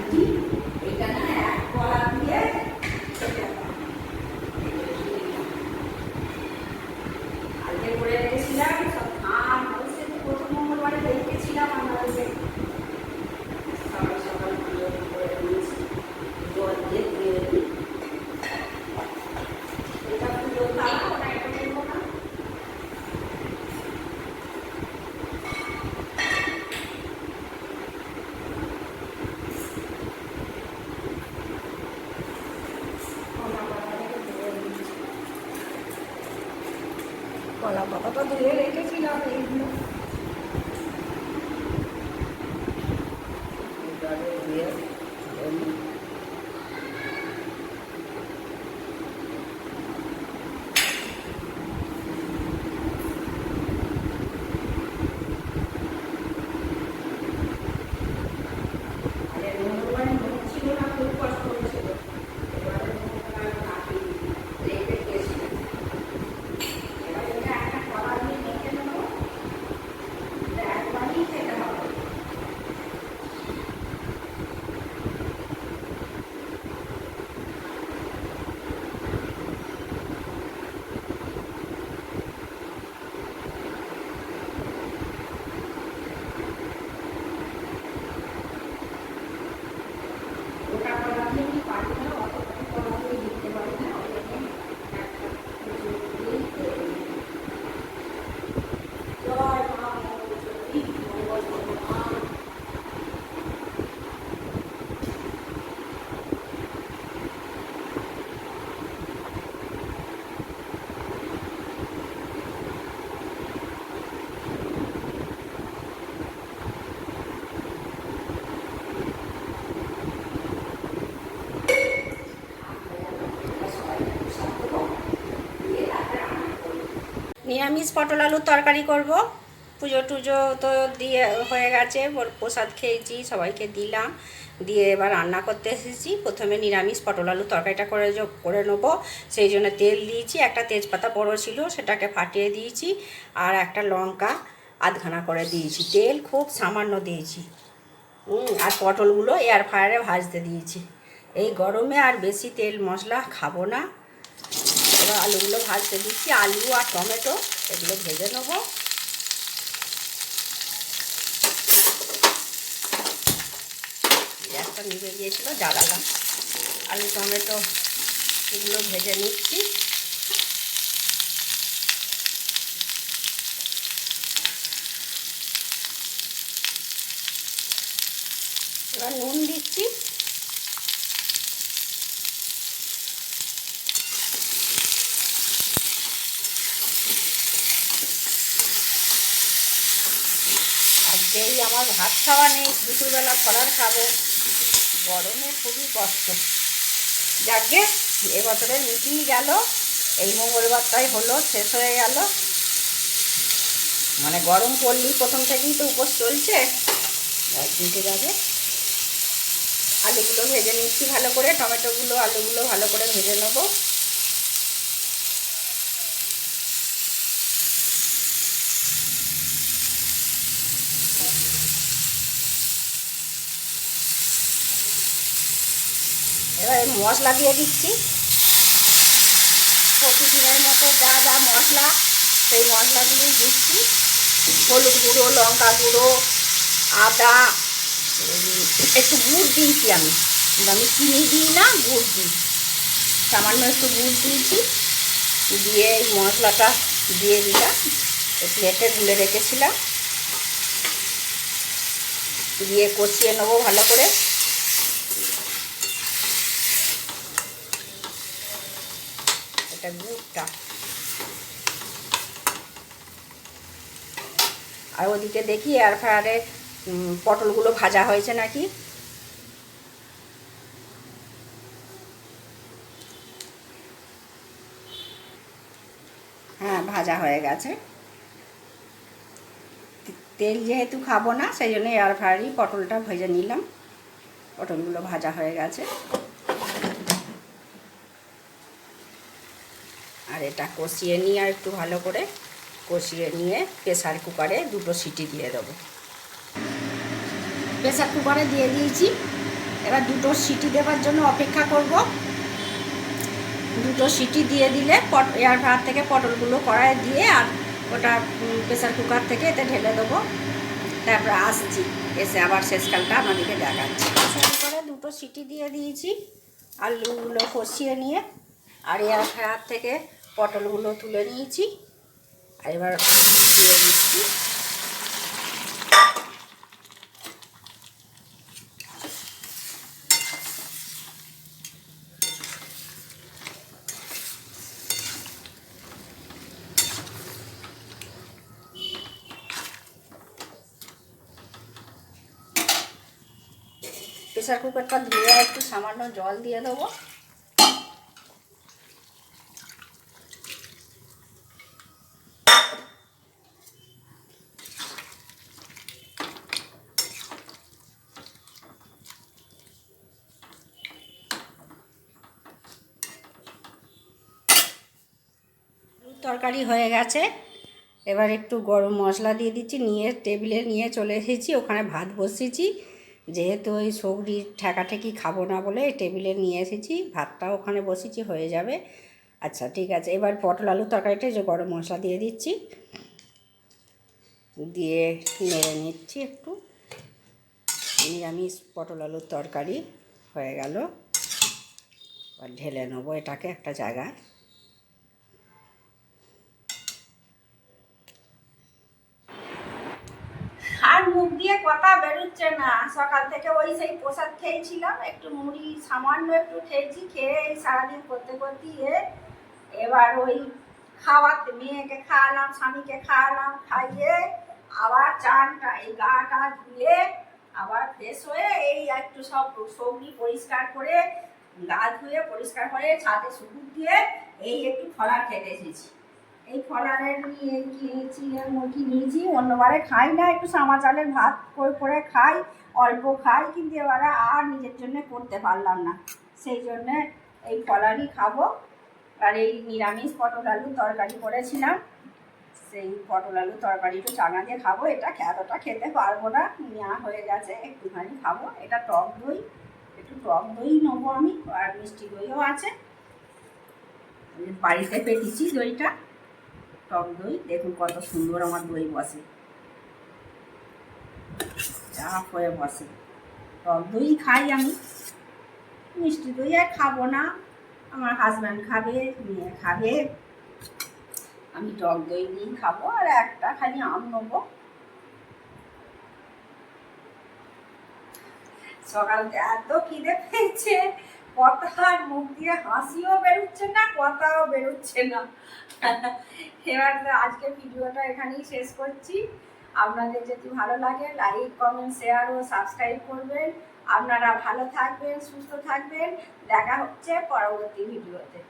Thank you. কলা পাতাটা ধুয়ে রেখেছিলাম এইগুলো জলে ধুয়ে ধুয়ে নিই। আর এর মধ্যে নুন ছিল না, খুব কষ্ট হয়েছিল। এবারে নুনটা মাখিয়ে রেখে দিয়েছিলাম। এবার এটা একটা কড়া দিয়ে মেখে নেব। এটা একবারই খেতে হবে। ওটা করা দিয়ে আমি পারি না, অতটা করা দিয়ে দিতে পারি না, ওই জন্য একটা কিছু দিয়েই করে দিই। জয় মা মঙ্গলচণ্ডী, মঙ্গল মা নিরামিষ পটল আলুর তরকারি করব। পুজো টুজো তো দিয়ে হয়ে গেছে প্রসাদ খেয়েছি, সবাইকে দিলাম। দিয়ে এবার রান্না করতে এসেছি। প্রথমে নিরামিষ পটল আলুর তরকারিটা করে করে নেব। সেই জন্য তেল দিয়েছি, একটা তেজপাতা বড়ো ছিল, সেটাকে ফাটিয়ে দিয়েছি, আর একটা লঙ্কা আধখানা করে দিয়েছি। তেল খুব সামান্য দিয়েছি। আর পটলগুলো এয়ার ফ্রায়ারে ভাজতে দিয়েছি। এই গরমে আর বেশি তেল মশলা খাব না। এবার আলুগুলো ভাজতে দিচ্ছি। আলু আর টমেটো, এগুলো ভেজে নেব। গ্যাসটা নিভে গিয়েছিল, জ্বালালাম। আলু, টমেটো, এগুলো ভেজে নিচ্ছি। এবার নুন দিচ্ছি। আজকেই আমার ভাত খাওয়া নেই, দুপুরবেলা ফলার খাব। গরমে খুবই কষ্ট। যাকে এবছরের মিটিং গেল, এই মঙ্গলবারটাই হলো, শেষ হয়ে গেল। মানে গরম পড়লেই প্রথম থেকেই তো উপোস চলছে। দিতে যাবে। আলুগুলো ভেজে নিচ্ছি ভালো করে, টমেটোগুলো, আলুগুলো ভালো করে ভেজে নেব। এবার মশলা দিয়ে দিচ্ছি। প্রতিদিনের মতো যা যা মশলা, সেই মশলাগুলোই দিচ্ছি। হলুদ গুঁড়ো, লঙ্কা গুঁড়ো, আদা একটু গুড় দিয়েছি আমি। আমি চিনি দিই না, গুড় দিই। সামান্য একটু গুড় দিয়েছি। দিয়ে এই মশলাটা দিয়ে দিলাম। প্লেটে গুলে রেখেছিলাম। দিয়ে কষিয়ে নেব ভালো করে। এটা গুড়টা। আর ওদিকে দেখি এয়ার ফ্রায়ারে পটলগুলো ভাজা হয়েছে নাকি? হ্যাঁ ভাজা হয়ে গেছে। তেল যেহেতু খাব না, সেই জন্য এয়ার ফ্রায়ারই পটলটা ভেজে নিলাম। পটলগুলো ভাজা হয়ে গেছে। আর এটা কষিয়ে নিয়ে আর একটু ভালো করে কষিয়ে নিয়ে প্রেসার কুকারে দুটো সিটি দিয়ে দেবো। প্রেসার কুকারে দিয়ে দিয়েছি। এবার দুটো সিটি দেওয়ার জন্য অপেক্ষা করব। দুটো সিটি দিয়ে দিলে পট, এয়ার ফ্রায়ার থেকে পটলগুলো কড়ায় দিয়ে আর ওটা প্রেসার কুকার থেকে এতে ঢেলে দেবো। তারপরে আসছি। এসে আবার শেষকালটা আমাদেরকে দেখাচ্ছি। প্রেসার কুকারে দুটো সিটি দিয়ে দিয়েছি। আলুগুলো কষিয়ে নিয়ে। আর এয়ার ফ্রায়ার থেকে পটলগুলো তুলে নিয়েছি। আর এবার দিয়ে দিচ্ছি প্রেশার কুকারটা ধুয়ে একটু সামান্য জল দিয়ে দেবো। তরকারি হয়ে গেছে। এবার একটু গরম মশলা দিয়ে দিচ্ছি, নিয়ে টেবিলে নিয়ে চলে এসেছি, ওখানে ভাত বসিয়েছি। যেহেতু ওই সবজি ঠেকাঠেকি খাব না বলে টেবিলে নিয়ে এসেছি, ভাতটা ওখানে বসেছি হয়ে যাবে। আচ্ছা ঠিক আছে, এবার পটল আলু তরকারিটা যে গরম মশলা দিয়ে দিচ্ছি। দিয়ে নেড়ে নিচ্ছি একটু। নিরামিষ পটল আলুর তরকারি হয়ে গেল। ঢেলে নেব এটাকে একটা জায়গায় আর মুখ দিয়ে কথা বেরোচ্ছে না। সকাল থেকে ওই সেই প্রসাদ খেয়েছিলাম, একটু মুড়ি সামান্য একটু খেয়েছি, খেয়ে এই সারাদিন করতে করতে এবার ওই খাওয়াতে মেয়েকে খাওয়ালাম, স্বামীকে খাওয়ালাম, খাইয়ে আবার চানটা এই গাটা ধুয়ে আবার ফ্রেশ হয়ে এই একটু সব সবজি পরিষ্কার করে গা ধুয়ে পরিষ্কার করে ছাদে সুপুর দিয়ে এই একটু ফলার খেতে এসেছি। এই ফলারের মুরগি নিয়েছি। অন্যবারে খাই না, একটু সামা চালের ভাত করে করে খাই, অল্প খাই, কিন্তু এবারে আর নিজের জন্য করতে পারলাম না। সেই জন্যে এই ফলারই খাব। আর এই নিরামিষ পটল আলু তরকারি করেছিলাম। সেই পটল আলু তরকারি একটু চানা দিয়ে খাব। এটা এতটা খেতে পারব না। নেওয়া হয়ে গেছে। একটুখানি খাব। এটা টক দই। একটু টক দই নেব আমি। আর মিষ্টি দইও আছে। বাড়িতে পেতেছি দইটা। টক দই। দেখুন কত সুন্দর আমার দই বসে। চাপ হয়ে বসে। টক দই খাই আমি। মিষ্টি দই আর খাব না। আমার হাজব্যান্ড খাবে, মেয়ে খাবে। আমি টক দই দিয়েই খাব আর একটা খালি আম নেব। সকালতে এত খিদে পেয়েছে। কথার মুখ দিয়ে হাসিও বেরোচ্ছে না, কথাও বেরোচ্ছে না। এবার আজকে ভিডিওটা এখানেই শেষ করছি। আপনাদের যদি ভালো লাগে লাইক কমেন্ট শেয়ার ও সাবস্ক্রাইব করবেন। আপনারা ভালো থাকবেন, সুস্থ থাকবেন। দেখা হচ্ছে পরবর্তী ভিডিওতে।